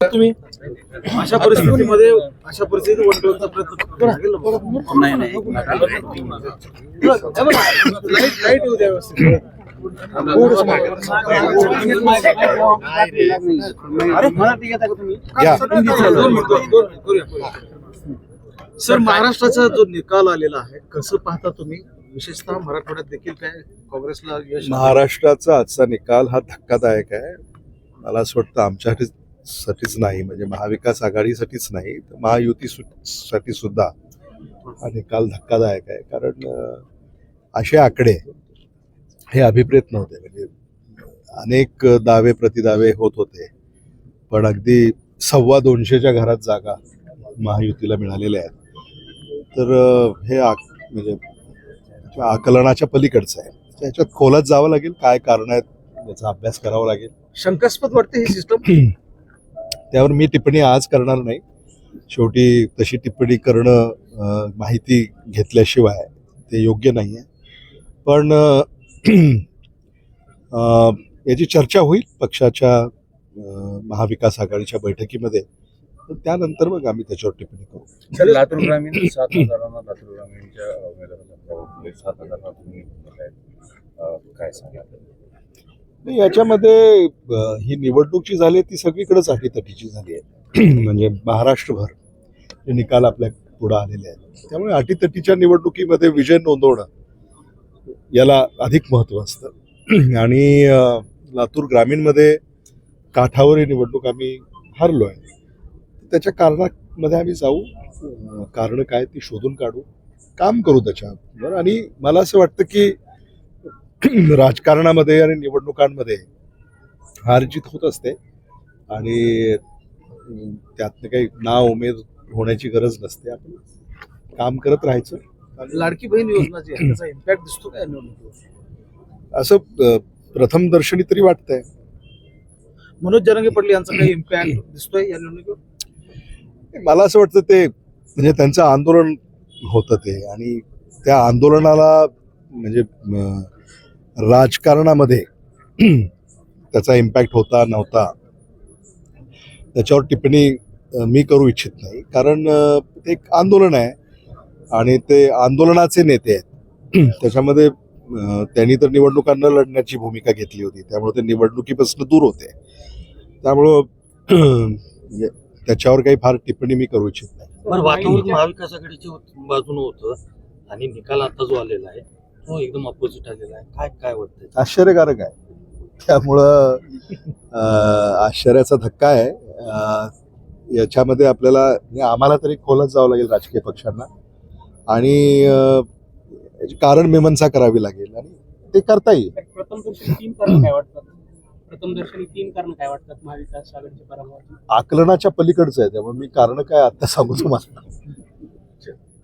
तुम्ही? अशा परिस्थितीमध्ये अशा परिस्थितीत वन टूचा प्रयत्न. नाही नाही लाइट लाइट येऊ द्या व्यवस्थित. सर महाराष्ट्राचा जो निकाल आलेला आहे कसं पाहता तुम्ही? विशेषतः मराठवाड्यात देखील काय काँग्रेसला महाराष्ट्राचा आजचा निकाल हा धक्कादायक आहे. मला असं वाटतं आमच्यासाठी साठीच नाही म्हणजे महाविकास आघाडीसाठीच नाही तर महायुती सु- साठी सुद्धा हा निकाल धक्कादायक आहे. कारण असे आकडे हे अभिप्रेत नव्हते. म्हणजे अनेक दावे प्रतिदावे होत होते. पण अगदी सव्वा दोनशेच्या घरात जागा महायुतीला मिळालेल्या आहेत. तर हे आक म्हणजे आकलनाच्या पलीकडचं आहे. त्याच्यात खोलात जावं लागेल. काय कारण आहेत याचा अभ्यास करावा लागेल. शंकास्पद वाटते ही सिस्टम त्यावर मी टिप्पणी आज करणार नाही. शेवटी तशी टिप्पणी करणं माहिती घेतल्याशिवाय ते योग्य नाही आहे पण याची चर्चा होईल पक्षाच्या महाविकास आघाडीच्या बैठकीमध्ये. तर त्यानंतर मग आम्ही त्याच्यावर टिप्पणी करू. सर लातूर ग्रामीण सात हजारांना लातूर ग्रामीणच्या उमेदवारांना सात हजारांना तुम्ही काय सांगा याच्यामध्ये ही निवडणूक जी झाली आहे ती सगळीकडेच अटीतटीची झाली आहे. म्हणजे महाराष्ट्रभर हे निकाल आपल्या पुढे आलेले आहेत. त्यामुळे अटीतटीच्या निवडणुकीमध्ये विजय नोंदवणं याला अधिक महत्त्व असतं. आणि लातूर ग्रामीणमध्ये काठावर ही निवडणूक आम्ही हरलो आहे. त्याच्या कारणामध्ये आम्ही जाऊ कारणं काय ती शोधून काढू काम करू त्याच्यावर. आणि मला असं वाटतं की राजकारणामध्ये आणि निवडणुकांमध्ये हार जीत होत असते. आणि त्यातनं काही ना उमेद होण्याची गरज नसते. आपण काम करत राहायचं. लाडकी बहीण योजना इम्पॅक्ट दिसतो का या निवडणुकीवर? असं प्रथम दर्शनी तरी वाटतंय. मनोज जरंगे पाटील यांचा काही इम्पॅक्ट दिसतोय या निवडणुकीवर? मला असं वाटतं ते म्हणजे त्यांचं आंदोलन होतं ते. आणि त्या आंदोलनाला म्हणजे राजकारणामध्ये त्याचा इम्पॅक्ट होता नव्हता. त्याच्यावर टिप्पणी मी करू इच्छित नाही. कारण एक आंदोलन आहे आणि ते आंदोलनाचे नेते आहेत. त्याच्यामध्ये त्यांनी तर निवडणुकांना लढण्याची भूमिका घेतली होती. त्यामुळे ते निवडणुकीपासून दूर होते. त्यामुळं त्याच्यावर काही फार टिप्पणी मी करू इच्छित नाही. वातावरण महाविकास आघाडीच्या बाजून होतं आणि निकाल आता जो आलेला आहे तो एकदम अपोजिट आलेला आहे. काय काय वाटतंय? आश्चर्यकारक आहे. त्यामुळं अं, आश्चर्याचा धक्का आहे. अं, याच्यामध्ये आपल्याला म्हणजे आम्हाला तरी खोलात जावं लागेल राजकीय पक्षांना. आणि अं, याची कारण मीमांसा करावी लागेल. आणि ते करता येईल प्रथम दर्शनी तीन कारण काय वाटतात? प्रथम दर्शनी तीन कारण काय वाटतात महाविकास आघाडीच्या पराभवाची आकलनाच्या पलीकडचं आहे त्यामुळे मी कारण काय आता सांगू तुम्हाला.